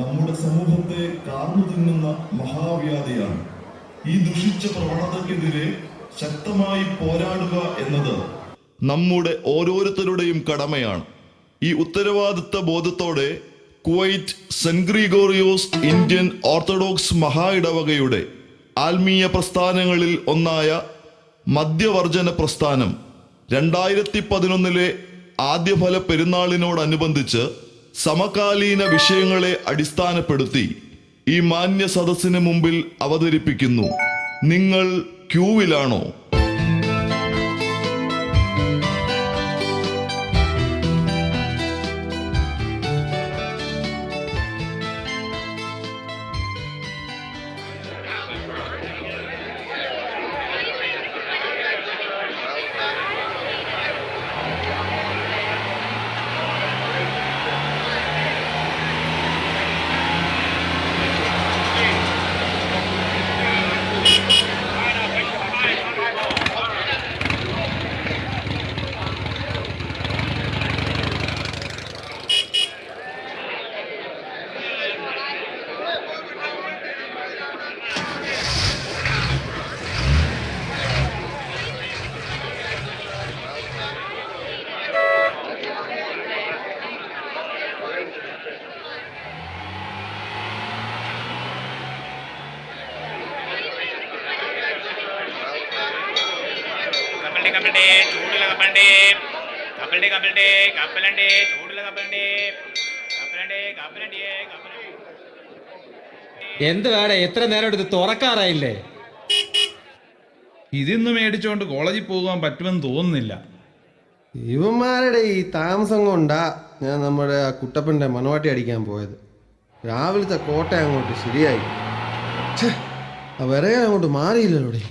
നമ്മുടെ സമൂഹത്തെ കാർന്നു തിന്നുന്ന മഹാവ്യാധിയാണ്. ഈ ദുഷിച്ച പ്രവണതയ്ക്കെതിരെ ശക്തമായി പോരാടുക എന്നത് നമ്മുടെ ഓരോരുത്തരുടെയും കടമയാണ്. ഈ ഉത്തരവാദിത്ത ബോധത്തോടെ Kuwait saint Gregorios Indian orthodox മഹാ ഇടവകയുടെ ആത്മീയ പ്രസ്ഥാനങ്ങളിൽ ഒന്നായ മദ്യവർജന പ്രസ്ഥാനം രണ്ടായിരത്തി പതിനൊന്നിലെ ആദ്യഫല പെരുന്നാളിനോടനുബന്ധിച്ച് സമകാലീന വിഷയങ്ങളെ അടിസ്ഥാനപ്പെടുത്തി ഈ മാന്യ സദസ്സിന് മുമ്പിൽ അവതരിപ്പിക്കുന്നു. നിങ്ങൾ ക്യൂവിലാണോ? കപ്പലണ്ടി കപ്പലണ്ടി ചൂടുള്ള കപ്പലണ്ടി. കപ്പലണ്ടി കപ്പലുണ്ട് എന്ത് വേണേ എത്ര നേരം എടുത്ത് തുറക്കാറായില്ലേ? ഇതിന്ന് മേടിച്ചോണ്ട് കോളേജിൽ പോകാൻ പറ്റുമെന്ന് തോന്നുന്നില്ല. ഇവന്മാരുടെ ഈ താമസം കൊണ്ടാ ഞാൻ നമ്മുടെ ആ കുട്ടപ്പന്റെ മണവാട്ടി അടിക്കാൻ പോയത്. രാവിലത്തെ കോട്ട അങ്ങോട്ട് ശരിയായി. ഛേ ആ അങ്ങോട്ട് മാറിയില്ലല്ലോടെ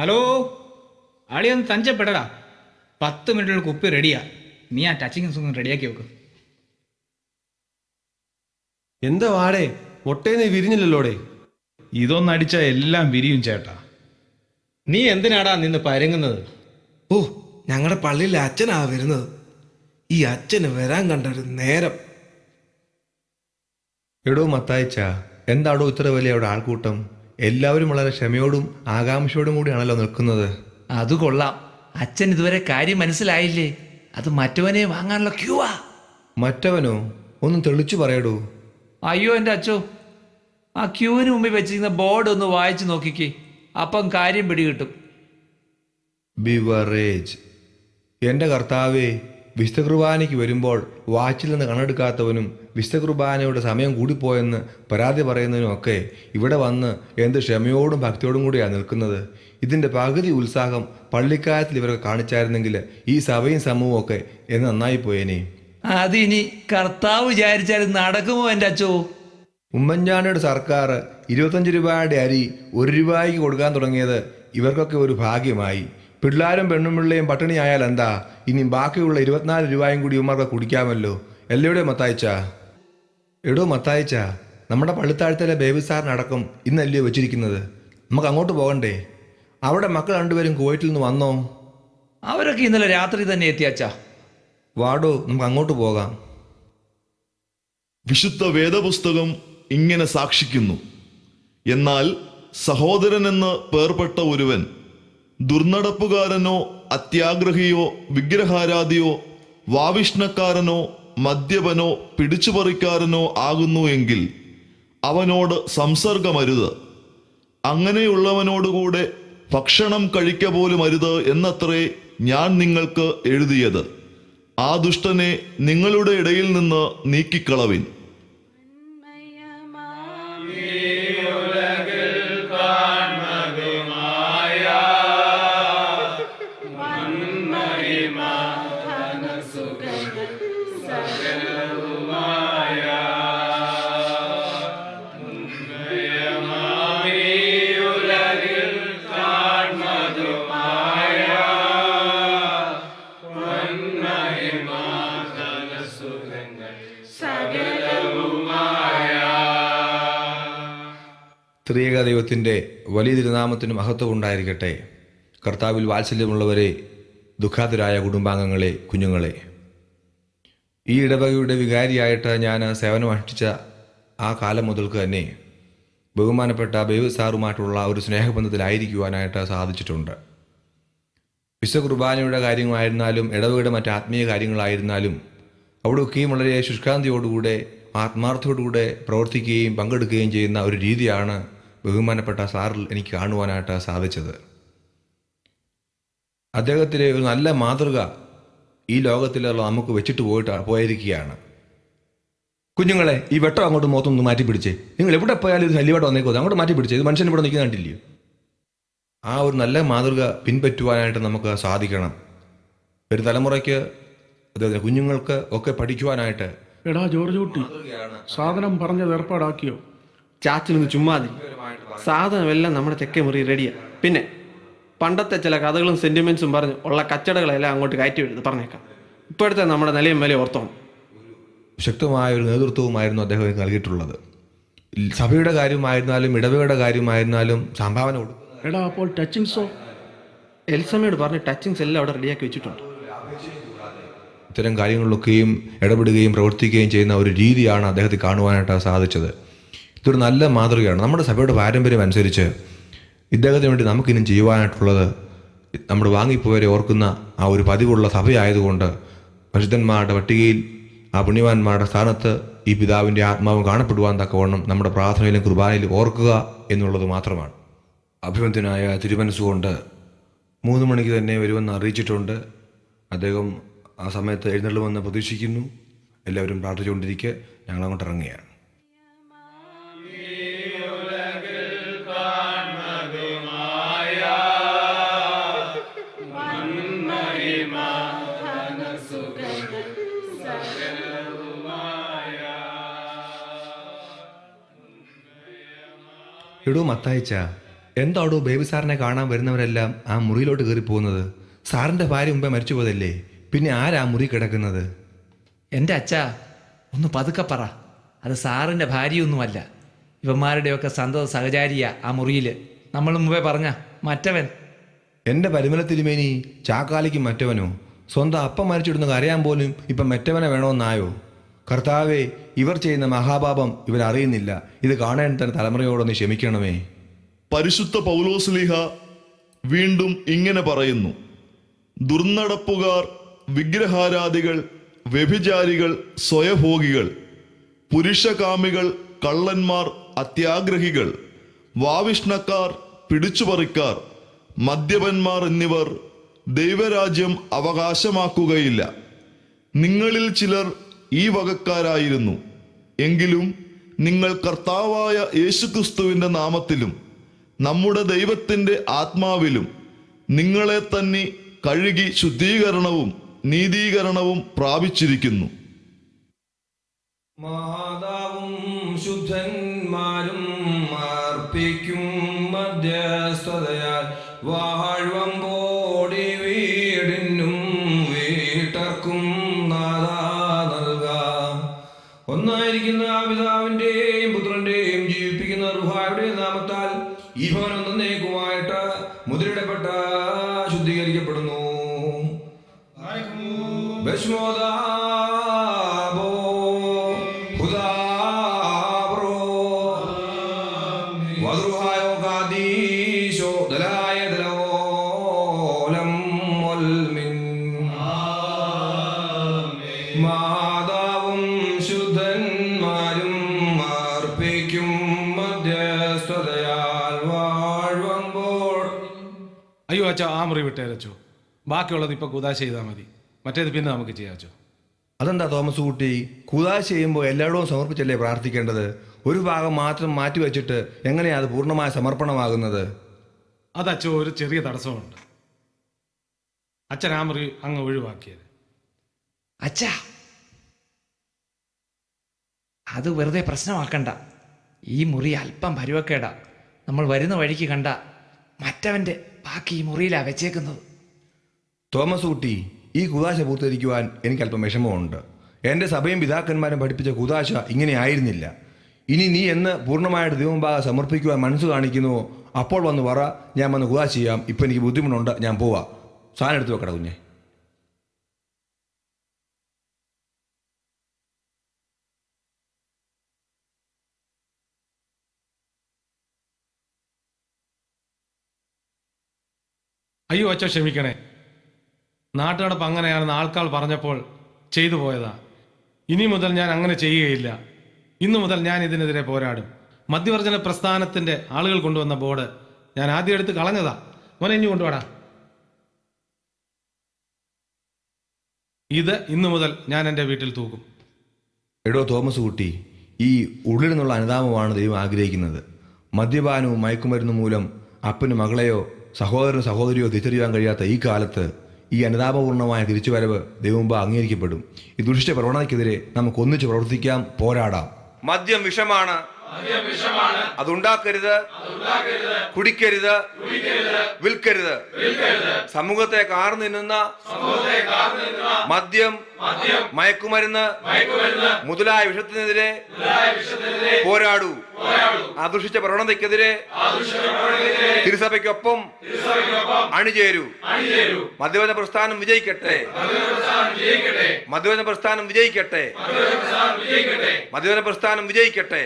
ഹലോ? ആളി ഒന്ന് തഞ്ചപ്പെടടാ. പത്ത് മിനിറ്റുള്ള കുപ്പി റെഡിയാ. നീ ആ ടച്ചിങ് ഒന്ന് റെഡിയാക്കി വെക്ക്. എന്താ വാടേ? മുട്ടേന്ന് വിരിഞ്ഞില്ലല്ലോടെ? അടിച്ചാ എല്ലാം വിരിയും ചേട്ടാ. നീ എന്തിനാടാ നിന്ന് പരങ്ങുന്നത്? ഓ ഞങ്ങളുടെ പള്ളിയിൽ അച്ഛനാ വരുന്നത്. ഈ അച്ഛന് വരാൻ കണ്ട ഒരു നേരം. എടോ മത്തായിച്ച എന്താടോ ഇത്ര വലിയ അവിടെ ആൾക്കൂട്ടം? എല്ലാവരും വളരെ ക്ഷമയോടും ആകാംക്ഷയോടും കൂടിയാണല്ലോ നിൽക്കുന്നത്. അത് കൊള്ളാം. അച്ഛൻ ഇതുവരെ കാര്യം മനസ്സിലായില്ലേ? അത് മറ്റവനെ വാങ്ങാനുള്ള ക്യൂവാ. മറ്റവനോ? ഒന്നും തെളിച്ചു പറയടോ. അയ്യോ എന്റെ അച്ചോ ആ ക്യൂവിന് മുമ്പിൽ വെച്ചിരിക്കുന്ന ബോർഡ് ഒന്ന് വായിച്ചു നോക്കിക്കേ. അപ്പം കാര്യം പിടികിട്ടും. ബിവറേജ്. എന്റെ കർത്താവേ വിശുദ്ധ കുർബാനയ്ക്ക് വരുമ്പോൾ വാച്ചിൽ നിന്ന് കണ്ണെടുക്കാത്തവനും വിശുദ്ധ കുർബാനയുടെ സമയം കൂടിപ്പോയെന്ന് പരാതി പറയുന്നതിനും ഒക്കെ ഇവിടെ വന്ന് എന്ത് ക്ഷമയോടും ഭക്തിയോടും കൂടിയാണ് നിൽക്കുന്നത്. ഇതിന്റെ പകുതി ഉത്സാഹം പള്ളിക്കാലത്തിൽ ഇവരൊക്കെ കാണിച്ചായിരുന്നെങ്കിൽ ഈ സഭയും സമൂഹവും ഒക്കെ എന്ന് നന്നായി പോയേനെ. അതിനി കർത്താവ് വിചാരിച്ചാൽ നടക്കുമോ എന്റെ അച്ചോ ഉമ്മൻചാണ്ടിയുടെ സർക്കാർ ഇരുപത്തഞ്ച് രൂപയുടെ അരി ഒരു രൂപയ്ക്ക് കൊടുക്കാൻ തുടങ്ങിയത് ഇവർക്കൊക്കെ ഒരു ഭാഗ്യമായി. പിള്ളാരും പെണ്ണും പിള്ളയും പട്ടിണിയായാൽ എന്താ? ഇനി ബാക്കിയുള്ള ഇരുപത്തിനാല് രൂപയും കൂടി ഇവന്മാർക്ക് കുടിക്കാമല്ലോ. എല്ലയുടെ മത്തായിച്ച? എടോ മത്തായിച്ച നമ്മുടെ പള്ളിത്താഴത്തിലെ ബേബി സാറിനടക്കം ഇന്നല്ലയോ വെച്ചിരിക്കുന്നത്. നമുക്ക് അങ്ങോട്ട് പോകണ്ടേ? അവിടെ മക്കൾ രണ്ടുപേരും കുവൈറ്റിൽ നിന്ന് വന്നോ? അവരൊക്കെ ഇന്നലെ രാത്രി തന്നെ എത്തി അച്ഛാ. വാടോ നമുക്ക് അങ്ങോട്ട് പോകാം. വിശുദ്ധ വേദപുസ്തകം ഇങ്ങനെ സാക്ഷിക്കുന്നു. എന്നാൽ സഹോദരൻ എന്ന് പേർപ്പെട്ട ഒരുവൻ ദുർനടപ്പുകാരനോ അത്യാഗ്രഹിയോ വിഗ്രഹാരാധിയോ വാവിഷ്ണക്കാരനോ മദ്യപനോ പിടിച്ചുപറിക്കാരനോ ആകുന്നു എങ്കിൽ അവനോട് സംസർഗമരുത്. അങ്ങനെയുള്ളവനോടുകൂടെ ഭക്ഷണം കഴിക്ക പോലും അരുത് എന്നത്രേ ഞാൻ നിങ്ങൾക്ക് എഴുതിയത്. ആ ദുഷ്ടനെ നിങ്ങളുടെ ഇടയിൽ നിന്ന് നീക്കിക്കളവിൻ. ത്രിയേക ദൈവത്തിന്റെ വലിയ തിരുനാമത്തിന് മഹത്വം ഉണ്ടായിരിക്കട്ടെ. കർത്താവിൽ വാത്സല്യമുള്ളവരെ ദുഃഖാതുരായ കുടുംബാംഗങ്ങളെ കുഞ്ഞുങ്ങളെ. ഈ ഇടവകയുടെ വികാരിയായിട്ട് ഞാൻ സേവനമനുഷ്ഠിച്ച ആ കാലം മുതൽക്ക് തന്നെ ബഹുമാനപ്പെട്ട ബേബി സാറുമായിട്ടുള്ള ഒരു സ്നേഹബന്ധത്തിലായിരിക്കുവാനായിട്ട് സാധിച്ചിട്ടുണ്ട്. വിശ്വ കുർബാനയുടെ കാര്യമായിരുന്നാലും ഇടവകയുടെ മറ്റ് ആത്മീയ കാര്യങ്ങളായിരുന്നാലും അവിടെയൊക്കെയും വളരെ ശുഷ്കാന്തിയോടുകൂടെ ആത്മാർത്ഥയോടുകൂടെ പ്രവർത്തിക്കുകയും പങ്കെടുക്കുകയും ചെയ്യുന്ന ഒരു രീതിയാണ് ബഹുമാനപ്പെട്ട സാറിൽ എനിക്ക് കാണുവാനായിട്ട് സാധിച്ചത്. അദ്ദേഹത്തിലെ ഒരു നല്ല മാതൃക ഈ ലോകത്തിലുള്ള നമുക്ക് വെച്ചിട്ട് പോയിട്ട് പോയിരിക്കുകയാണ്. കുഞ്ഞുങ്ങളെ ഈ വെട്ടം അങ്ങോട്ട് മുഖത്തൊന്ന് മാറ്റി പിടിച്ചേ നിങ്ങൾ എവിടെ പോയാലും ഇത് ശല്യമായിട്ട് വന്നേക്കോ? അങ്ങോട്ട് മാറ്റി പിടിച്ചേ ഇത് മനുഷ്യൻ ഇവിടെ നിൽക്കുന്ന കണ്ടില്ലയോ ആ ഒരു നല്ല മാതൃക പിൻപറ്റുവാനായിട്ട് നമുക്ക് സാധിക്കണം. ഒരു തലമുറയ്ക്ക് അതുപോലെ കുഞ്ഞുങ്ങൾക്ക് ഒക്കെ പഠിക്കുവാനായിട്ട് എടാ ജോർജ് കുട്ടി സാധനം പറഞ്ഞത് ഏർപ്പാടാക്കിയോ? ചാച്ചനൊന്ന് ചുമ്മാതി സാധനമെല്ലാം നമ്മുടെ ചെക്ക മുറി റെഡിയാ പിന്നെ പണ്ടത്തെ ചില കഥകളും സെന്റിമെന്റ്സും പറഞ്ഞ് ഉള്ള കച്ചടകളെല്ലാം അങ്ങോട്ട് കയറ്റി വിടുന്നത് പറഞ്ഞേക്കാം. ഇപ്പോഴത്തെ നമ്മുടെ നിലയും വില ഓർത്തോണം. ശക്തമായ ഒരു നേതൃത്വവുമായിരുന്നു അദ്ദേഹം നൽകിയിട്ടുള്ളത്. സഭയുടെ കാര്യമായിരുന്നാലും ഇടവകയുടെ കാര്യമായിരുന്നാലും സംഭാവന എടാ അപ്പോൾ ടച്ചിങ്സോ എൽസമ്മയോട് പറഞ്ഞ് ടച്ചിങ്സ് എല്ലാം അവിടെ റെഡിയാക്കി വെച്ചിട്ടുണ്ട്. ഇത്തരം കാര്യങ്ങളിലൊക്കെയും ഇടപെടുകയും പ്രവർത്തിക്കുകയും ചെയ്യുന്ന ഒരു രീതിയാണ് അദ്ദേഹത്തെ കാണുവാനായിട്ട് സാധിച്ചത്. ഇതൊരു നല്ല മാതൃകയാണ്. നമ്മുടെ സഭയുടെ പാരമ്പര്യം അനുസരിച്ച് ഇദ്ദേഹത്തിന് വേണ്ടി നമുക്കിനും ചെയ്യുവാനായിട്ടുള്ളത് നമ്മൾ വാങ്ങിപ്പോയവരെ ഓർക്കുന്ന ആ ഒരു പതിവുള്ള സഭയായതുകൊണ്ട് പരിശുദ്ധന്മാരുടെ പട്ടികയിൽ ആ പുണ്യവാന്മാരുടെ സ്ഥാനത്ത് ഈ പിതാവിന്റെ ആത്മാവ് കാണപ്പെടുവാൻ തക്കവണ്ണം നമ്മുടെ പ്രാർത്ഥനയിലും കുർബാനയിലും ഓർക്കുക എന്നുള്ളത് മാത്രമാണ്. അഭിമന്യനായ തിരുമനസ്സുകൊണ്ട് മൂന്ന് മണിക്ക് തന്നെ വരുമെന്ന് അറിയിച്ചിട്ടുണ്ട്. അദ്ദേഹം ആ സമയത്ത് എഴുന്നള്ളുമെന്ന് പ്രതീക്ഷിക്കുന്നു. എല്ലാവരും പ്രാർത്ഥിച്ചുകൊണ്ടിരിക്കെ ഞങ്ങളങ്ങോട്ട് ഇറങ്ങുകയാണ്. എടോ മത്തായിച്ച എന്താടോ ബേബി സാറിനെ കാണാൻ വരുന്നവരെല്ലാം ആ മുറിയിലോട്ട് കയറി പോകുന്നത് സാറിന്റെ ഭാര്യ മുമ്പേ മരിച്ചു പോയതല്ലേ പിന്നെ ആരാ മുറി കിടക്കുന്നത്? എന്റെ അച്ഛാ ഒന്ന് പതുക്കെ പറ. അത് സാറിന്റെ ഭാര്യയൊന്നുമല്ല. ഇവന്മാരുടെയൊക്കെ സന്തത സഹചാരിയ ആ മുറിയിൽ നമ്മൾ മുമ്പേ പറഞ്ഞ മറ്റവൻ. എന്റെ പരിമല തിരുമേനി ചാക്കാലിക്ക് മറ്റവനോ? സ്വന്തം അപ്പം മരിച്ചിടുന്ന അറിയാൻ പോലും ഇപ്പം മറ്റവനെ വേണമെന്നായോ കർത്താവെ ഇവർ ചെയ്യുന്ന മഹാപാപം ഇവർ അറിയുന്നില്ല. ഇത് കാണാൻ തന്നെ തലമുറയോടൊന്ന് ക്ഷമിക്കണമേ. പരിശുദ്ധ പൗലോസ്ലിഹ വീണ്ടും ഇങ്ങനെ പറയുന്നു. ദുർനടപ്പുകാർ വിഗ്രഹാരാധികൾ വ്യഭിചാരികൾ സ്വയഭോഗികൾ പുരുഷകാമികൾ കള്ളന്മാർ അത്യാഗ്രഹികൾ വാവിഷ്ണക്കാർ പിടിച്ചുപറിക്കാർ മദ്യപന്മാർ എന്നിവർ ദൈവരാജ്യം അവകാശമാക്കുകയില്ല. നിങ്ങളിൽ ചിലർ ഈ വകക്കാരായിരുന്നു. എങ്കിലും നിങ്ങൾ കർത്താവായ യേശുക്രിസ്തുവിന്റെ നാമത്തിലും നമ്മുടെ ദൈവത്തിന്റെ ആത്മാവിലും നിങ്ങളെ തന്നെ കഴുകി ശുദ്ധീകരണവും നീതീകരണവും പ്രാപിച്ചിരിക്കുന്നു. മാതാവും ശുദ്ധന്മാരും അർപ്പിക്കും മധ്യസ്ഥതയാൽ വാഴ്വമ്പോടി മധ്യസ്ഥതയാൽ അയ്യോ അച്ഛാ ആ മുറി വിട്ടേരച്ചോ. ബാക്കിയുള്ളത് ഇപ്പൊ കുതാശ ചെയ്താൽ മതി. മറ്റേത് പിന്നെ നമുക്ക് ചെയ്യാച്ചോ അതെന്താ തോമസ് കുട്ടി? കുതാശ ചെയ്യുമ്പോൾ എല്ലായിടവും സമർപ്പിച്ചല്ലേ പ്രാർത്ഥിക്കേണ്ടത്? ഒരു ഭാഗം മാത്രം മാറ്റി വെച്ചിട്ട് എങ്ങനെയാ അത് പൂർണമായ സമർപ്പണമാകുന്നത്? അത് അച്ഛോ ഒരു ചെറിയ തടസ്സമുണ്ട്. അച്ഛൻ ആ മുറി അങ്ങ് ഒഴിവാക്കിയത്. അച്ഛാ! അത് വെറുതെ പ്രശ്നമാക്കണ്ട. ഈ മുറി അല്പം പരുവക്കേടാ. നമ്മൾ വരുന്ന വഴിക്ക് കണ്ട മറ്റവന്റെ ബാക്കി ഈ മുറിയിലാ വെച്ചേക്കുന്നത്. തോമസ് കുട്ടി ഈ കുതാശ പൂർത്തീകരിക്കുവാൻ എനിക്ക് അല്പം വിഷമമുണ്ട്. എന്റെ സഭയും പിതാക്കന്മാരും പഠിപ്പിച്ച കുതാശ ഇങ്ങനെ ആയിരുന്നില്ല. ഇനി നീ എന്ന് പൂർണമായിട്ട് ദൈവമുമ്പാകെ സമർപ്പിക്കുവാൻ മനസ്സ് കാണിക്കുന്നുവോ അപ്പോൾ വന്ന് പറ ഞാൻ വന്ന് കുതാശ ചെയ്യാം. ഇപ്പം എനിക്ക് ബുദ്ധിമുട്ടുണ്ട് ഞാൻ പോവാ. സാധനം എടുത്ത് വെക്കട കുഞ്ഞെ. അയ്യോ അച്ഛ ക്ഷമിക്കണേ. നാട്ടുനടപ്പ് അങ്ങനെയാണെന്ന് ആൾക്കാർ പറഞ്ഞപ്പോൾ ചെയ്തു പോയതാ. ഇനി മുതൽ ഞാൻ അങ്ങനെ ചെയ്യുകയില്ല. ഇന്നു മുതൽ ഞാൻ ഇതിനെതിരെ പോരാടും. മധ്യവർജന പ്രസ്ഥാനത്തിന്റെ ആളുകൾ കൊണ്ടുവന്ന ബോർഡ് ഞാൻ ആദ്യം എടുത്ത് കളഞ്ഞതാ. മോനെ ഇനി കൊണ്ടുവടാ. ഇത് ഇന്നു മുതൽ ഞാൻ എന്റെ വീട്ടിൽ തൂക്കും. എടോ തോമസ് കുട്ടി ഈ ഉള്ളിൽ നിന്നുള്ള അനുതാപമാണ് ദൈവം ആഗ്രഹിക്കുന്നത്. മദ്യപാനവും മയക്കുമരുന്നും മൂലം അപ്പനും മകളെയോ സഹോദരനും സഹോദരിയോ തിരിച്ചറിയാൻ കഴിയാത്ത ഈ കാലത്ത് ഈ അനുതാപപൂർണമായ തിരിച്ചുവരവ് ദൈവമുമ്പ് അംഗീകരിക്കപ്പെടും. ഈ ദുഷിച്ച പ്രവണതയ്ക്കെതിരെ നമുക്ക് ഒന്നിച്ച് പ്രവർത്തിക്കാം പോരാടാം. മദ്യം വിഷമാണ്. അതുണ്ടാക്കരുത്. കുടിക്കരുത്. വിൽക്കരുത്. സമൂഹത്തെ കാർന്നു നിന്നുന്ന മദ്യം മയക്കുമരുന്ന് മുതലായ വിഷത്തിനെതിരെ പോരാടൂ. ആദർശിച്ച പ്രവണതയ്ക്കെതിരെ തിരുസഭയ്ക്കൊപ്പം അണിചേരൂ. മധ്യവേദന പ്രസ്ഥാനം വിജയിക്കട്ടെ. മധ്യവേദന പ്രസ്ഥാനം വിജയിക്കട്ടെ. മധ്യവേദന പ്രസ്ഥാനം വിജയിക്കട്ടെ.